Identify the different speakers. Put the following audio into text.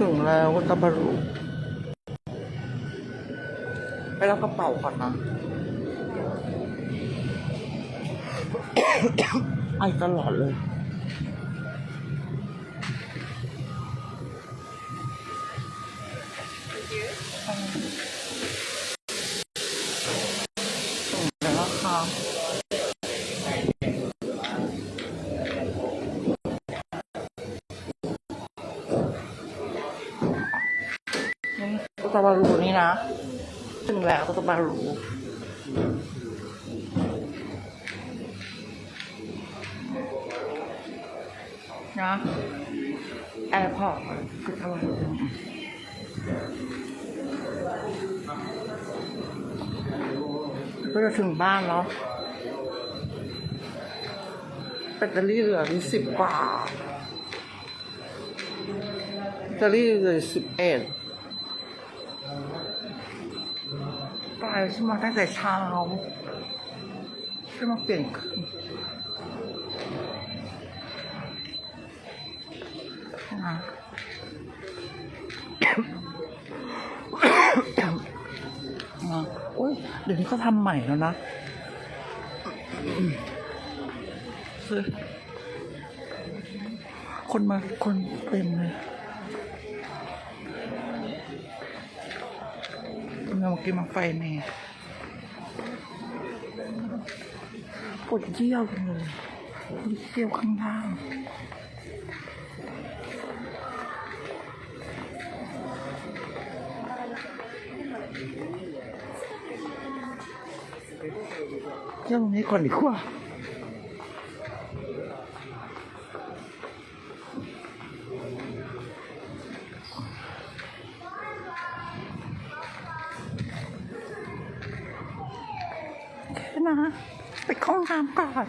Speaker 1: ถึงแล้ววัตบารุไปรับกระเป๋าก่อนนะไอตลอดเลย เดี๋ยวนะคะ นี่กุตบารูนี่นะถึงแล้วกุตาบารูนะแอร์พอร์ตกุตบารูก็จะถึงบ้านแล้วแบตเตอรี่เหลือที่สิบกว่าแบตเตอรี่เหลือสิบเอ็ด ตายฉันมาตั้งแต่เช้าฉันมาเปลี่ยนเครื่องนะโอ้ยเดี๋ยวนี้เขาทำใหม่แล้วนะคนมาคนเต็มเลย กินมาไฟแน่ปวดเยี่ยวเลยปวดเยี่ยวข้างล่างเยี่ยวตรงนี้ก่อนดีกว่า นะ ไปคล้องน้ำก่อน